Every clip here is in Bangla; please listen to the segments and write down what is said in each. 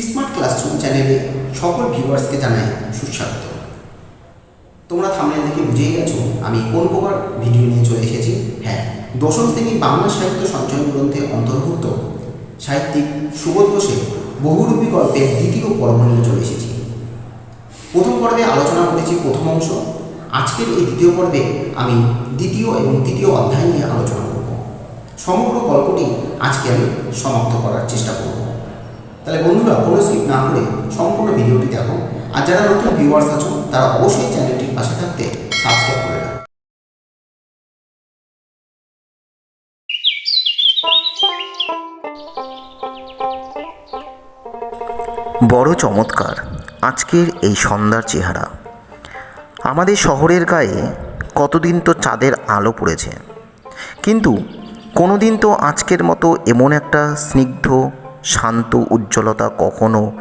স্মার্ট ক্লাসরুম চ্যানেলে সকল ভিউয়ার্সকে জানাই সুস্বাগত। তোমরা থামলে দেখে বুঝেই গেছো, আমি কোন প্রকার ভিডিও নিয়ে চলে এসেছি। হ্যাঁ দশম শ্রেণি বাংলা সাহিত্য সঞ্চয় গ্রন্থে অন্তর্ভুক্ত সাহিত্যিক সুবোধ ঘোষের বহুরূপী গল্পের দ্বিতীয় পর্ব নিয়ে চলে এসেছি। প্রথম পর্বে আলোচনা করেছি প্রথম অংশ। আজকের এই দ্বিতীয় পর্বে আমি দ্বিতীয় এবং তৃতীয় অধ্যায় নিয়ে আলোচনা করব। সমগ্র গল্পটি আজকে আমি সমাপ্ত করার চেষ্টা করব। তাহলে বন্ধুরা, কোনো স্কিপ না করে সম্পূর্ণ ভিডিওটি দেখো। আর যারা নতুন ভিউয়ার্স আছো, তারা অবশ্যই চ্যানেলটির পাশে থাকতে সাবস্ক্রাইব করে রাখো। বড় চমৎকার, আজকের এই সন্ধ্যার চেহারা। আমাদের শহরের গায়ে কতদিন তো চাঁদের আলো পড়েছে। কিন্তু কোনো দিন তো আজকের মতো এমন একটা স্নিগ্ধ শান্ত উজ্জ্বলতা কখনো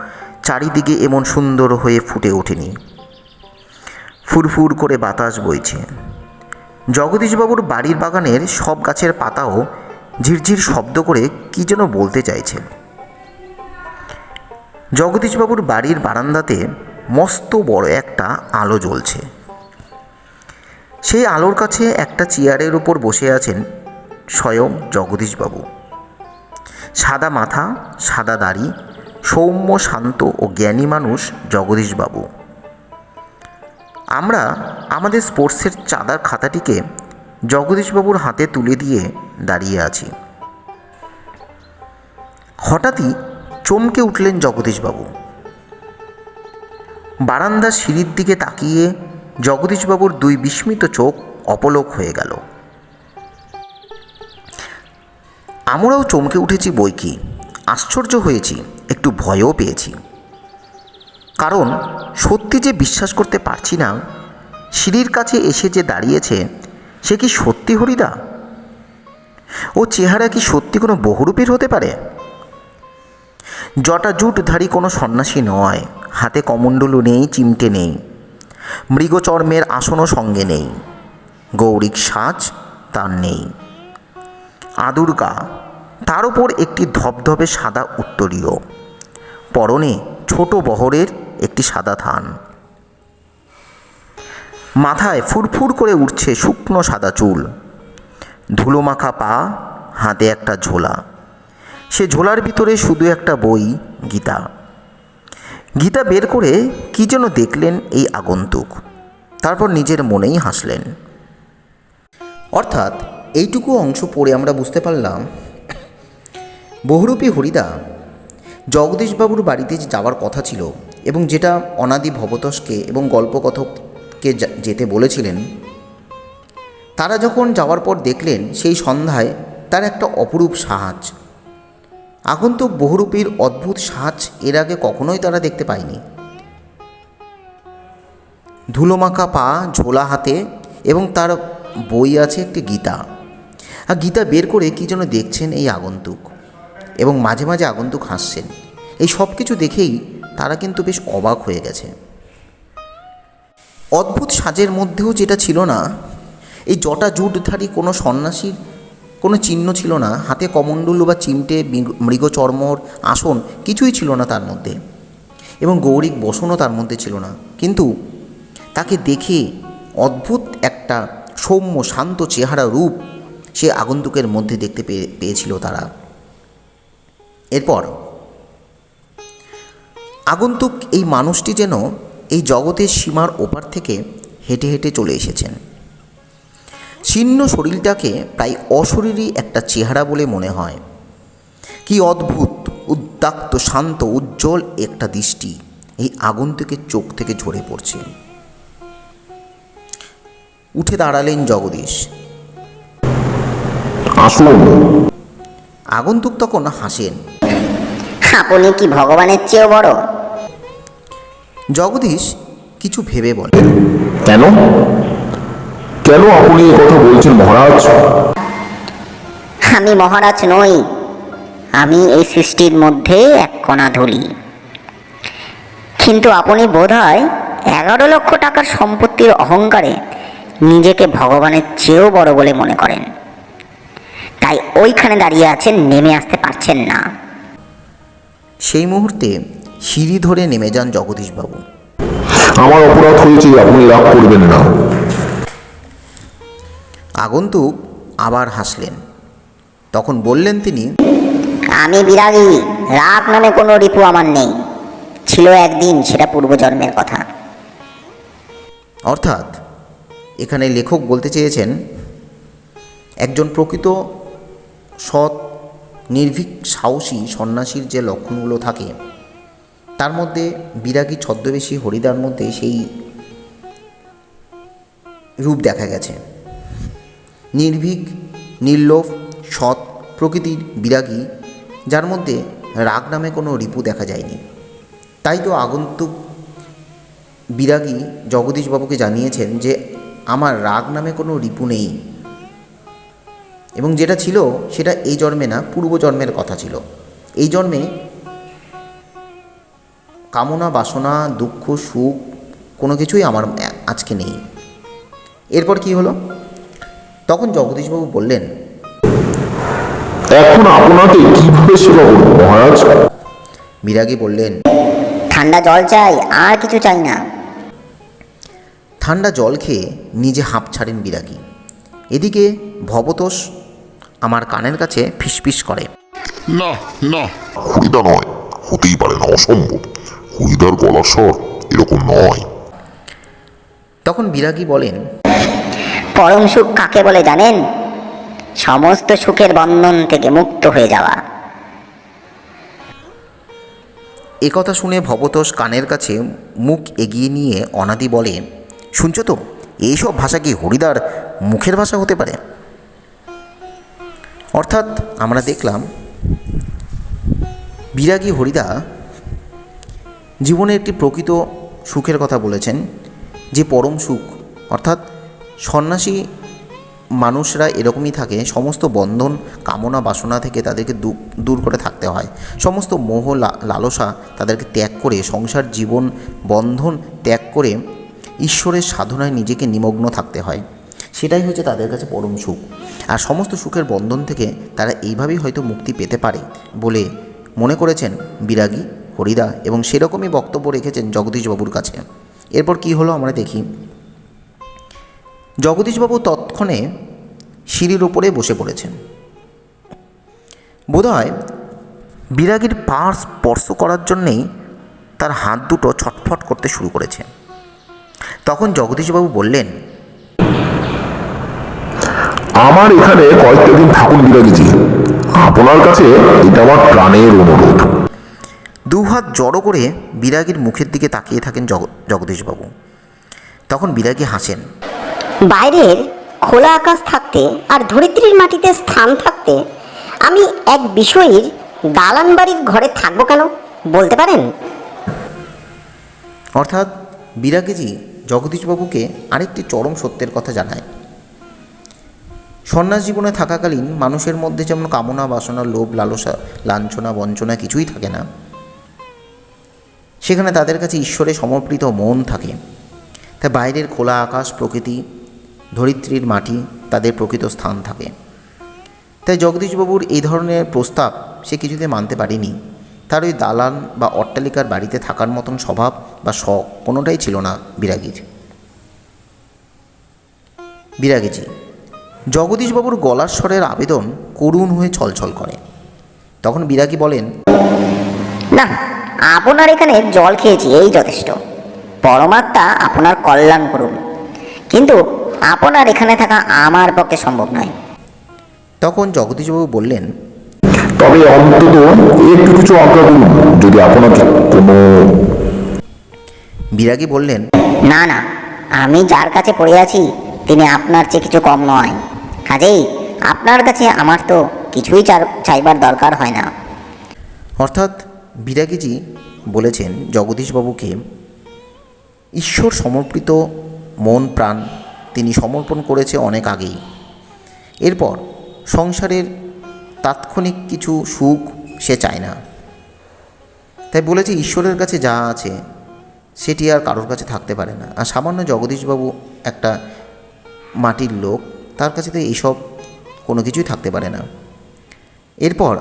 চারিদিকে এমন সুন্দর হয়ে ফুটে ওঠেনি। ফুরফুর করে বাতাস বইছে। জগদীশবাবুর বাড়ির বাগানের সব গাছের পাতাও ঝিরঝির শব্দ করে কী যেন বলতে চাইছে। জগদীশবাবুর বাড়ির বারান্দাতে মস্ত বড় একটা আলো জ্বলছে। সেই আলোর কাছে একটা চেয়ারের উপর বসে আছেন স্বয়ং জগদীশবাবু। সাদা মাথা, সাদা দাড়ি, সৌম্য শান্ত ও জ্ঞানী মানুষ জগদীশবাবু। আমরা আমাদের স্পোর্টসের চাঁদার খাতাটিকে জগদীশবাবুর হাতে তুলে দিয়ে দাঁড়িয়ে আছি। হঠাৎই চমকে উঠলেন জগদীশবাবু। বারান্দার সিঁড়ির দিকে তাকিয়ে জগদীশবাবুর দুই বিস্মিত চোখ অপলোক হয়ে গেল। আমরাও চমকে উঠেছি বই কি। আশ্চর্য হয়েছি, একটু ভয়ও পেয়েছি। কারণ সত্যি যে বিশ্বাস করতে পারছি না, সিঁড়ির কাছে এসে যে দাঁড়িয়েছে, সে কি সত্যি হরিদা? ও চেহারা কি সত্যি কোনো বহুরূপীর হতে পারে? জটা জুটধারী কোনো সন্ন্যাসী নয়, হাতে কমণ্ডলু নেই, চিমটে নেই, মৃগচর্মের আসনও সঙ্গে নেই, গৌরিক সাজ তার নেই। আদুর গা তার উপর একটি ধবধবে সাদা উত্তরীয়। পরনে ছোট বহরের একটি সাদা থান। মাথায় ফুরফুর করে উঠছে শুকনো সাদা চুল। ধুলোমাখা পা, হাতে একটা ঝোলা। সে ঝোলার ভিতরে শুধু একটা বই, গীতা। গীতা বের করে কী যেন দেখলেন এই আগন্তুক। তারপর নিজের মনেই হাসলেন। অর্থাৎ এইটুকু অংশ পড়ে আমরা বুঝতে পারলাম। বহুরূপী হরিদা, জগদীশবাবুর বাড়িতে যাওয়ার কথা ছিল এবং যেটা অনাদি ভবতোষকে এবং গল্পকথককে যেতে বলেছিলেন, তারা যখন যাওয়ার পর দেখলেন সেই সন্ধ্যায় তার একটা অপরূপ সাহায্য আগন্তুক বহুরূপীর অদ্ভুত সাজ এর আগে কখনোই তারা দেখতে পায়নি। ধুলোমাখা পা, ঝোলা হাতে এবং তার বই আছে একটি গীতা। আর গীতা বের করে কী যেন দেখছেন এই আগন্তুক। এবং মাঝে মাঝে আগন্তুক হাসছেন। এই সব কিছু দেখেই তারা কিন্তু বেশ অবাক হয়ে গেছে। অদ্ভুত সাজের মধ্যেও যেটা ছিল না, এই জটা জুটধারী কোনো সন্ন্যাসীর কোনো চিহ্ন ছিল না, হাতে কমণ্ডলু বা চিমটে, মৃগ- মৃগচর্মর আসন কিছুই ছিল না তার মধ্যে। এবং গৌরিক বসনও তার মধ্যে ছিল না। কিন্তু তাকে দেখে অদ্ভুত একটা সৌম্য, শান্ত চেহারা রূপ সে আগন্তুকের মধ্যে দেখতে পেয়ে, পেয়েছিল তারা। এরপর, আগন্তুক এই মানুষটি যেন এই জগতের সীমার ওপার থেকে হেঁটে হেঁটে চলে এসেছেন। ছিন্ন শরীরটাকে প্রায় অশরীরই একটা চেহারা বলে মনে হয়। কি অদ্ভুত, উদ্দাক্ত, শান্ত, উজ্জ্বল একটা দৃষ্টি এই আগন্তুকের চোখ থেকে ঝরে পড়ছে। উঠে দাঁড়ালেন জগদীশ। আসুন আগন্তুক তখন হাসেন। আপনি কি ভগবানের চেয়েও বড়? জগদীশ কিছু ভেবে বলেন কেন? কেন আপনি কথা বলছেন মহারাজ? আমি মহারাজ নই আমি এই সৃষ্টির মধ্যে এক কণা ধরি। কিন্তু আপনি বোধ হয় এগারো লক্ষ টাকার সম্পত্তির অহংকারে নিজেকে ভগবানের চেয়েও বড় বলে মনে করেন। তাই ওইখানে দাঁড়িয়ে আছেন নেমে আসতে পারছেন না। সেই মুহূর্তে সিঁড়ি ধরে নেমে যান জগদীশবাবু। আমার অপরাধ হয়েছে আপনি রাগ করবেন না। আগন্তুক আবার হাসলেন। তখন বললেন তিনি আমি বিরাগী রাগ নামে কোনো রিপু আমার নেই। ছিল একদিন সেটা পূর্বজন্মের কথা। অর্থাৎ এখানে লেখক বলতে চেয়েছেন একজন প্রকৃত সৎ, নির্ভীক, সাহসী, সন্ন্যাসীর যে লক্ষণগুলো থাকে, তার মধ্যে বিরাগী, ছদ্মবেশী হরিদার মধ্যে সেই রূপ দেখা গেছে। নির্ভীক, নির্লোভ, সৎ প্রকৃতির বিরাগী, যার মধ্যে রাগ নামে কোনো রিপু দেখা যায়নি। তাই তো আগন্তুক বিরাগী জগদীশবাবুকে জানিয়েছেন যে, আমার রাগ নামে কোনো রিপু নেই। এবং যেটা ছিল সেটা এই জন্মে না পূর্বজন্মের কথা ছিল। এই জন্মে কামনা বাসনা দুঃখ সুখ কোনো কিছুই আমার আজকে নেই। এরপর কি হলো? তখন জগদীশবাবু বললেন এখন আপনাকে কীভাবে সেবা করব মহারাজ? বিরাগী বললেন ঠান্ডা জল চাই আর কিছু চাই না। ঠান্ডা জল খেয়ে নিজে হাঁপ ছাড়েন বিরাগী এদিকে ভবতোষ আমার কানের কাছে ফিসফিস করে। না না। হরিদা নয় হতেই পারে না অসম্ভব। হরিদার গলার স্বর এরকম নয়। তখন বিরাগী বলেন পরম সুখ কাকে বলে জানেন? সমস্ত সুখের বন্ধন থেকে মুক্ত হয়ে যাওয়া। একথা শুনে ভবতোষ কানের কাছে মুখ এগিয়ে নিয়ে অনাদি বলে শুনছো তো? এইসব ভাষা কি হরিদার মুখের ভাষা হতে পারে? অর্থাৎ আমরা দেখলাম বিরাগী হরিদা জীবনে একটি প্রকৃত সুখের কথা বলেছেন, যে পরম সুখ। অর্থাৎ সন্ন্যাসী মানুষরা এরকমই থাকে, সমস্ত বন্ধন, কামনা, বাসনা থেকে তাদেরকে দূর করে থাকতে হয়। সমস্ত মোহ লালসা তাদেরকে ত্যাগ করে, সংসার, জীবন, বন্ধন ত্যাগ করে ঈশ্বরের সাধনায় নিজেকে নিমগ্ন থাকতে হয়। সেটাই হচ্ছে তাদের কাছে পরম সুখ। আর সমস্ত সুখের বন্ধন থেকে তারা এইভাবেই হয়তো মুক্তি পেতে পারে বলে মনে করেছেন বিরাগী, হরিদা এবং সেরকমই বক্তব্য রেখেছেন জগদীশবাবুর কাছে। এরপর কি হলো আমরা দেখি। জগদীশবাবু তৎক্ষণে সিঁড়ির ওপরে বসে পড়েছেন। বোধহয় বিরাগীর পা স্পর্শ করার জন্যেই তার হাত দুটো ছটফট করতে শুরু করেছে। তখন জগদীশবাবু বললেন আমার এখানে কয়েকটা দিন থাকুন বিরাগীজি আপনার কাছে এটা আমার প্রাণের অনুরোধ। দু হাত জড়ো করে বিরাগীর মুখের দিকে তাকিয়ে থাকেন জগ জগদীশবাবু। তখন বিরাগী হাসেন বাইরের খোলা আকাশ থাকতে আর ধরিত্রীর মাটিতে স্থান থাকতে আমি এক বিষয়ীর দালান বাড়ির ঘরে থাকব কেন বলতে পারেন? অর্থাৎ বিরাগীজি জগদীশবাবুকে আরেকটি চরম সত্যের কথা জানায়। সন্ন্যাস জীবনে থাকাকালীন মানুষের মধ্যে যেমন কামনা, বাসনা, লোভ, লালসা, লাঞ্ছনা, বঞ্চনা কিছুই থাকে না। সেখানে তাদের কাছে ঈশ্বরে সমর্পিত মন থাকে। তাই বাইরের খোলা আকাশ, প্রকৃতি, ধরিত্রীর মাটি তাদের প্রকৃত স্থান থাকে। তাই জগদীশবাবুর এই ধরনের প্রস্তাব সে কিছুতে মানতে পারেনি। তার ওই দালান বা অট্টালিকার বাড়িতে থাকার মতন স্বভাব বা শখ কোনোটাই ছিল না বিরাগীর। বিরাগীজি জগদীশবাবুর গলার স্বরের আবেদন করুণ হয়ে ছলছল করে। তখন বিরাগী বলেন না আপনার এখানে জল খেয়েছি এই যথেষ্ট। পরমাত্মা আপনার কল্যাণ করুন। কিন্তু আপনার এখানে থাকা আমার পক্ষে সম্ভব নয়। তখন জগদীশবাবু বললেন তবে অন্তত একটু কিছু আজ্ঞা করুন যদি আপনাকে কোনো বিরাগী বললেন না না আমি যার কাছে পড়ে আছি তিনি আপনার চেয়ে কিছু কম নয়। কাজেই আপনার কাছে আমার তো কিছুই চাইবার দরকার হয় না। অর্থাৎ বিরাগীজি বলেছেন জগদীশবাবুকে, ঈশ্বর সমর্পিত মন প্রাণ তিনি সমর্পণ করেছে অনেক আগেই। এরপর সংসারের তাৎক্ষণিক কিছু সুখ সে চায় না। তাই বলেছে, ঈশ্বরের কাছে যা আছে সেটি আর কারোর কাছে থাকতে পারে না। আর সামান্য জগদীশবাবু একটা মাটির লোক তার কাছে তো এইসব কোনো কিছুই থাকতে পারে না। এরপর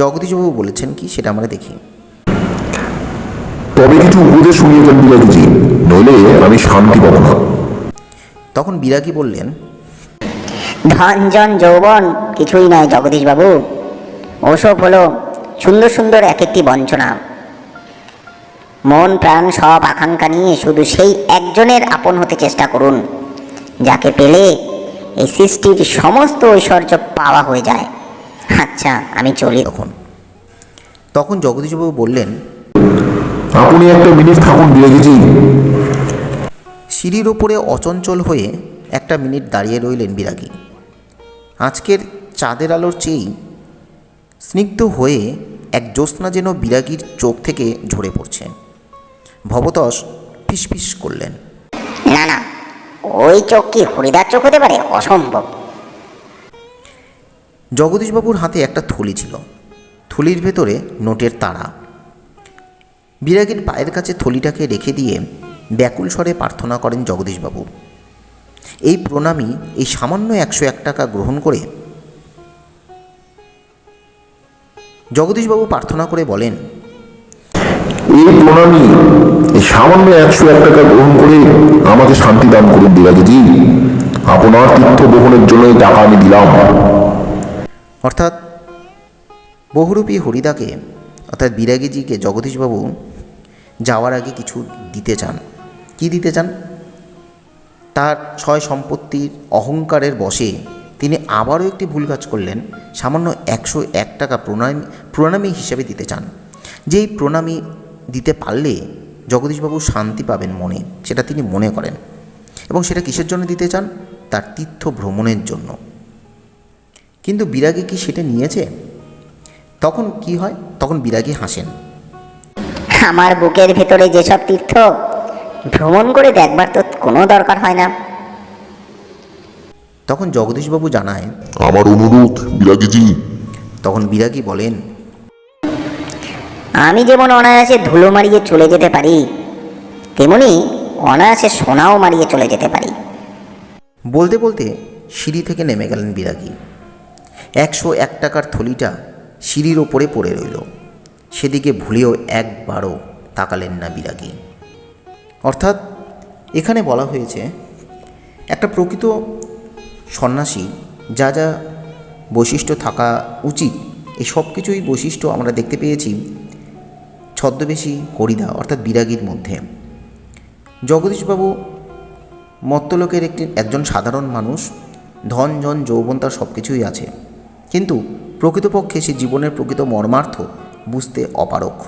জগদীশবাবু বলেছেন কি সেটা আমরা দেখি। তবে কিছু উপদেশ শুনিয়েছেন বিলাগিজি নইলে আমি শান্তি পাবো না। তখন বিরাগী বললেন ধনজন যৌবন কিছুই নয় জগদীশবাবু। ওসব হলো সুন্দর সুন্দর এক একটি বঞ্চনা। মন প্রাণ সব আকাঙ্ক্ষা নিয়ে শুধু সেই একজনের আপন হতে চেষ্টা করুন যাকে পেলে এই সৃষ্টির সমস্ত ঐশ্বর্য পাওয়া হয়ে যায়। আচ্ছা আমি চলি তখন তখন জগদীশবাবু বললেন আপনি একটা মিনিট থাকুন বিলাগিজি সিঁড়ির ওপরে অচঞ্চল হয়ে একটা মিনিট দাঁড়িয়ে রইলেন বিরাগী। আজকের চাঁদের আলোর চেয়েই স্নিগ্ধ হয়ে এক জ্যোৎস্না যেন বিরাগীর চোখ থেকে ঝরে পড়ছে। ভবতস ফিসফিস করলেন। না না ওই চোখ কি হরিদার চোখ হতে পারে? অসম্ভব। জগদীশবাবুর হাতে একটা থলি ছিল। থলির ভেতরে নোটের তারা। বিরাগীর পায়ের কাছে থলিটাকে রেখে দিয়ে ব্যাকুল স্বরে প্রার্থনা করেন জগদীশবাবু। এই প্রণামী এই সামান্য একশো এক টাকা গ্রহণ করে জগদীশবাবু প্রার্থনা করে বলেন এই প্রণামী সামান্য একশো এক টাকা গ্রহণ করে আমাকে শান্তি দান করুন বিলাগিজি আপনার তীর্থ বহনের জন্য এই টাকা আমি দিলাম। অর্থাৎ বহুরূপী হরিদাকে, অর্থাৎ বিরাগীজিকে, জগদীশবাবু যাওয়ার আগে কিছু দিতে চান। কি দিতে চান? তার ছয় সম্পত্তির অহংকারের বশে তিনি আবারও একটি ভুল কাজ করলেন। সামান্য একশো এক টাকা প্রণামী প্রণামী হিসেবে দিতে চান। যেই প্রণামী দিতে পারলে জগদীশবাবু শান্তি পাবেন মনে সেটা তিনি মনে করেন। এবং সেটা কিসের জন্য দিতে চান? তার তীর্থ ভ্রমণের জন্য। কিন্তু বিরাগী কি সেটা নিয়েছে? তখন কি হয়? তখন বিরাগী হাসেন। আমার বুকের ভেতরে যেসব তীর্থ ভ্রমণ করে দেখবার তো কোনো দরকার হয় না। তখন জগদীশবাবু জানায় আমার অনুরোধ বিলাগিজি তখন বিরাগী বলেন আমি যেমন অনায়াসে ধুলো মারিয়ে চলে যেতে পারি, তেমনি অনায়াসে সোনাও মারিয়ে চলে যেতে পারি। বলতে বলতে সিঁড়ি থেকে নেমে গেলেন বিরাগী। একশো এক টাকার থলিটা সিঁড়ির ওপরে পড়ে রইল। সেদিকে ভুলেও একবারও তাকালেন না বিরাগী। অর্থাৎ এখানে বলা হয়েছে, একটা প্রকৃত সন্ন্যাসী, যা যা বৈশিষ্ট্য থাকা উচিত এই সব কিছুই বৈশিষ্ট্য আমরা দেখতে পেয়েছি। ছদ্মবেশী হরিদা অর্থাৎ বিরাগীর মধ্যে। জগদীশবাবু মত্তলোকের একটি, একজন সাধারণ মানুষ, ধন, জন, যৌবন তার সব কিছুই আছে। কিন্তু প্রকৃতপক্ষে সে জীবনের প্রকৃত মর্মার্থ বুঝতে অপারক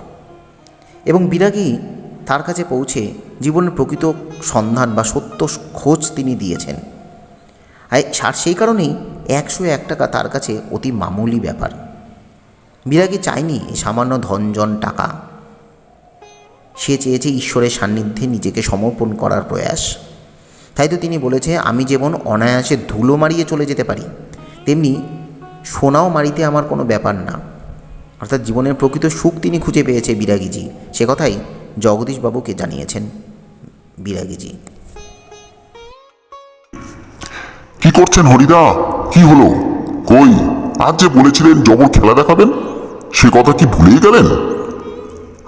এবং বিরাগী তার কাছে পৌঁছে জীবনের প্রকৃত সন্ধান বা সত্য খোঁজ তিনি দিয়েছেন। আর সেই কারণেই একশো এক টাকা তার কাছে অতি মামুলি ব্যাপার। বিরাগী চায়নি সামান্য ধনজন টাকা সে চেয়েছে ঈশ্বরের সান্নিধ্যে নিজেকে সমর্পণ করার প্রয়াস। তাই তো তিনি বলেছে, আমি যেমন অনায়াসে ধুলো মারিয়ে চলে যেতে পারি, তেমনি সোনাও মারিতে আমার কোনো ব্যাপার না। অর্থাৎ জীবনের প্রকৃত সুখ তিনি খুঁজে পেয়েছে বিরাগীজি। সে কথাই জগদীশবাবুকে জানিয়েছেন বিরাগীজি। কি করছেন হরিদা? কি হলো? কই? আজ যে বলেছিলেন জবর খেলা দেখাবেন? সে কথা কি ভুলেই গেলেন?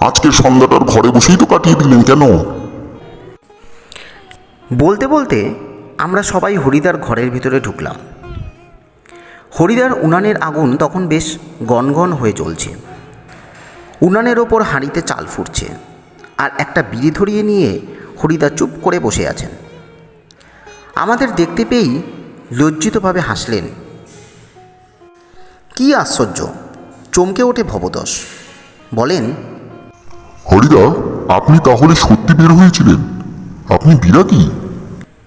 আজকের সন্ধ্যাটার ঘরে বসেই তো কাটিয়ে দিলেন কেন? বলতে বলতে আমরা সবাই হরিদার ঘরের ভিতরে ঢুকলাম। হরিদার উনানের আগুন তখন বেশ গনগন হয়ে চলছে উনানের ওপর হাঁড়িতে চাল ফুটছে আর একটা বিড়ি ধরিয়ে নিয়ে হরিদা চুপ করে বসে আছেন। আমাদের দেখতে পেয়েই লজ্জিতভাবে হাসলেন। কি আশ্চর্য! চমকে ওঠে ভবদস বলেন হরিদা আপনি তাহলে সত্যি বের হয়েছিলেন? আপনি বিরাগী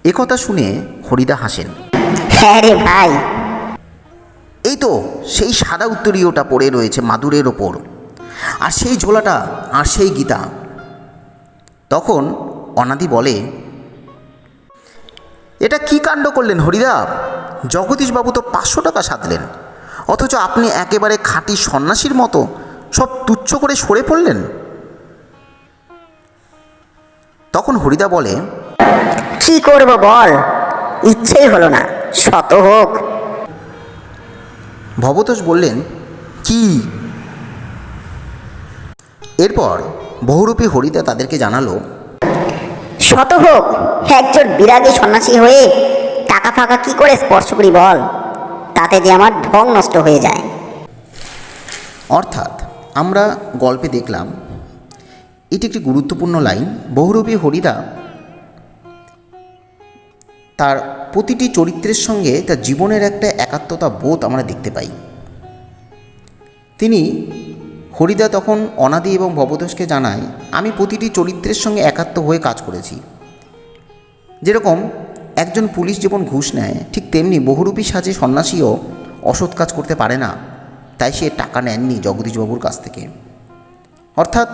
একথা শুনে হরিদা হাসেন। হ্যাঁ রে ভাই। এই তো সেই সাদা উত্তরীয়টা পড়ে রয়েছে মাদুরের ওপর। আর সেই ঝোলাটা আর সেই গীতা। তখন অনাদি বলে এটা কি কাণ্ড করলেন হরিদা? জগদীশবাবু তো পাঁচশো টাকা সাধলেন। অথচ আপনি একেবারে খাঁটি সন্ন্যাসীর মতো সব তুচ্ছ করে সরে পড়লেন। তখন হরিদা বলে কি করব বল? ইচ্ছেই হলো না। শত হোক। ভবতোষ বললেন কি? এরপর বহুরূপী হরিদা তাদেরকে জানালো শত হোক একজন বিরাগী সন্ন্যাসী হয়ে টাকা ফাঁকা কি করে স্পর্শ করি বল? তাতে যে আমার ঢং নষ্ট হয়ে যায়। অর্থাৎ আমরা গল্পে দেখলাম এটি একটি গুরুত্বপূর্ণ লাইন। বহুরূপী হরিদা তার প্রতিটি চরিত্রের সঙ্গে তার জীবনের একটা একাত্মতা বোধ আমরা দেখতে পাই। তিনি হরিদা তখন অনাদি এবং ভবতোষকে জানায়, আমি প্রতিটি চরিত্রের সঙ্গে একাত্ম হয়ে কাজ করেছি। যেরকম একজন পুলিশ যেমন ঘুষ নেয়, ঠিক তেমনি বহুরূপী সাজে সন্ন্যাসীও অসৎ কাজ করতে পারে না, তাই সে টাকা নেননি জগদীশবাবুর কাছ থেকে। অর্থাৎ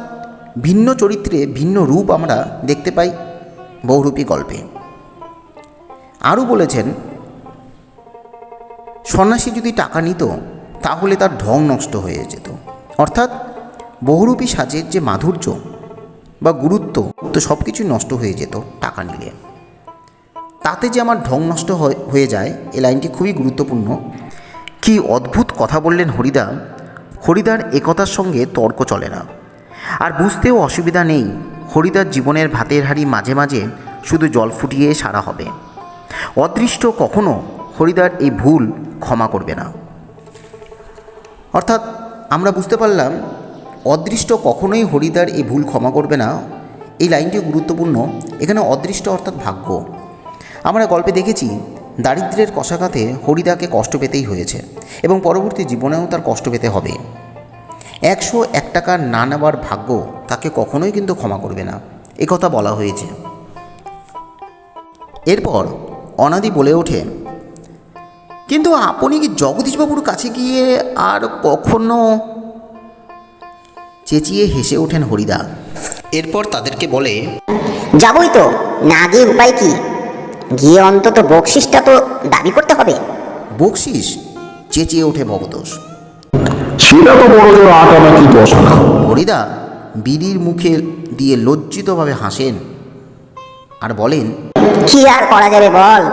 ভিন্ন চরিত্রে ভিন্ন রূপ আমরা দেখতে পাই বহুরূপী গল্পে। আরও বলেছেন, সন্ন্যাসী যদি টাকা নিত, তাহলে তার ঢং নষ্ট হয়ে যেত। অর্থাৎ বহুরূপী সাজের যে মাধুর্য বা গুরুত্ব, তো সব কিছুই নষ্ট হয়ে যেত টাকা নিলে। তাতে যে আমার ঢং নষ্ট হয়ে যায়, এ লাইনটি খুবই গুরুত্বপূর্ণ। কি অদ্ভুত কথা বললেন হরিদা, হরিদার একতার সঙ্গে তর্ক চলে না। আর বুঝতেও অসুবিধা নেই হরিদার জীবনের ভাতের হাড়ি মাঝে মাঝে শুধু জল ফুটিয়ে সারা হবে। অদৃষ্ট কখনো হরিদার এই ভুল ক্ষমা করবে না। অর্থাৎ আমরা বুঝতে পারলাম, অদৃষ্ট কখনোই হরিদার এই ভুল ক্ষমা করবে না। এই লাইনটি গুরুত্বপূর্ণ। এখানে অদৃষ্ট অর্থাৎ ভাগ্য। আমরা গল্পে দেখেছি দারিদ্র্যের কষাঘাতে হরিদাকে কষ্ট পেতেই হয়েছে এবং পরবর্তী জীবনেও তার কষ্ট পেতে হবে। একশো এক টাকা না নেওয়ার ভাগ্য তাকে কখনোই কিন্তু ক্ষমা করবে না। কথা বলা হয়েছে। এরপর অনাদি বলে ওঠে কিন্তু আপনি কি জগদীশবাবুর কাছে গিয়ে আর কখনো চেঁচিয়ে হেসে ওঠেন হরিদা? এরপর তাদেরকে বলে যাবই তো না গিয়ে উপায় কি? গিয়ে অন্তত বকশিসটা তো দাবি করতে হবে। বকশিস চেঁচিয়ে ওঠে ভবতোষ সেটা তো বড় জোর আট আনা কি দশ আনা হরিদা বিড়ির মুখে দিয়ে লজ্জিতভাবে হাসেন আর বলেন কি আর করা যাবে বল?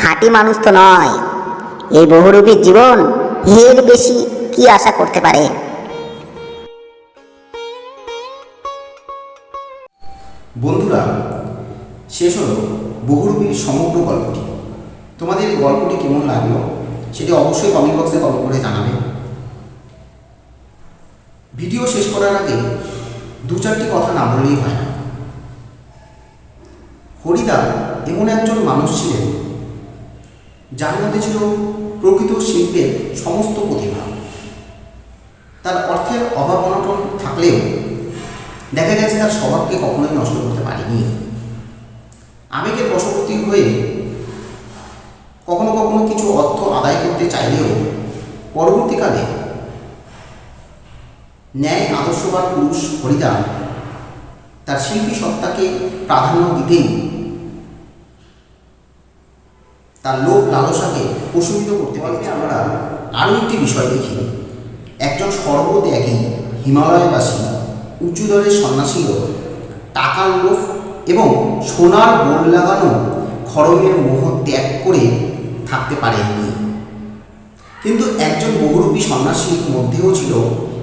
খাঁটি মানুষ তো নয়। এই বহুরূপী জীবন এর বেশি কি আশা করতে পারে? বন্ধুরা শেষ হলো বহুরূপীর সমগ্র গল্পটি। তোমাদের এই গল্পটি কেমন লাগল সেটি অবশ্যই কমেন্ট বক্সে কমেন্ট করে জানাবে। ভিডিও শেষ করার আগে দু চারটি কথা না বললেই হয় না। হরিদা এমন একজন মানুষ ছিলেন, যার মধ্যে ছিল প্রকৃত শিল্পের সমস্ত প্রতিভা। তার অর্থের অভাব অনটন থাকলেও দেখা গেছে তার স্বভাবকে কখনোই নষ্ট করতে পারেনি। আবেগের বশবর্তী হয়ে কখনো কখনো কিছু অর্থ আদায় করতে চাইলেও পরবর্তীকালে ন্যায়, আদর্শবাদ, পুরুষ হরিদা তার শিল্পী সত্তাকে প্রাধান্য দিতেই তার লোক লালসাকে প্রশমিত করতে পারবে আমরা আরও একটি বিষয় দেখি। একজন সর্বত্যাগী হিমালয়বাসী, উঁচু দরের সন্ন্যাসীও টাকার লোভ এবং সোনার বোল লাগানো খড়মের মোহ ত্যাগ করে থাকতে পারেননি। কিন্তু একজন বহুরূপী সন্ন্যাসীর মধ্যেও ছিল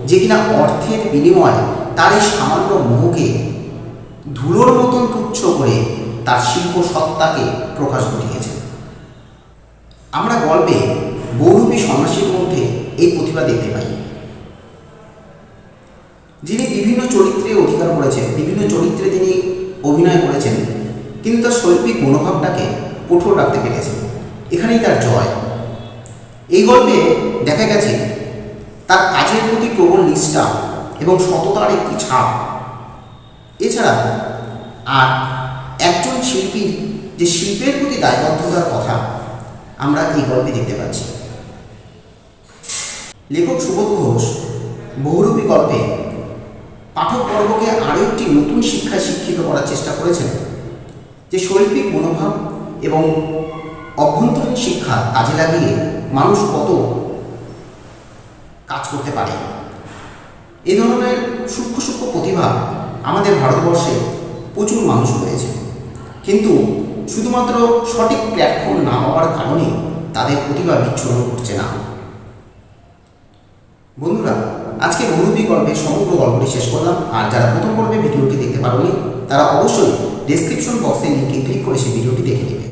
যে কিনা অর্থের বিনিময়ে তার এই সামান্য মোহকে ধুলোর মতন তুচ্ছ করে তার শিল্প সত্তাকে প্রকাশ ঘটিয়েছে। আমরা গল্পে বহুরূপী সন্ন্যাসীর মধ্যে এই প্রতিভা দেখতে পাই। যিনি বিভিন্ন চরিত্রে অধিকার করেছেন, বিভিন্ন চরিত্রে তিনি অভিনয় করেছেন কিন্তু তার শৈল্পিক মনোভাবটাকে কঠোর রাখতে পেরেছেন। এখানেই তার জয়। এই গল্পে দেখা গেছে তার কাজের প্রতি প্রবল নিষ্ঠা এবং সততার একটি ছাপ। এছাড়া আর একজন শিল্পীর যে শিল্পের প্রতি দায়বদ্ধতার কথা আমরা এই গল্পে দেখতে পাচ্ছি। লেখক সুবোধ ঘোষ বহুরূপী গল্পে পাঠক বর্গকে আরও একটি নতুন শিক্ষায় শিক্ষিত করার চেষ্টা করেছেন, যে শৈল্পিক মনোভাব এবং অভ্যন্তরীণ শিক্ষা কাজে লাগিয়ে মানুষ কত কাজ করতে পারে। এই ধরনের সূক্ষ্ম সূক্ষ্ম প্রতিভা আমাদের ভারতবর্ষে প্রচুর মানুষ রয়েছে। কিন্তু শুধুমাত্র সঠিক প্ল্যাটফর্ম না হওয়ার কারণে তাদের প্রতিভা বিচ্ছন্ন ঘটছে না। বন্ধুরা, আজকে বহুরূপী গল্পের সমগ্র গল্পটি শেষ করলাম। আর যারা প্রথম পর্বে ভিডিওটি দেখতে পারোনি, তারা অবশ্যই ডেসক্রিপশন বক্সে লিঙ্কে ক্লিক করে সেই ভিডিওটি দেখে নেবে।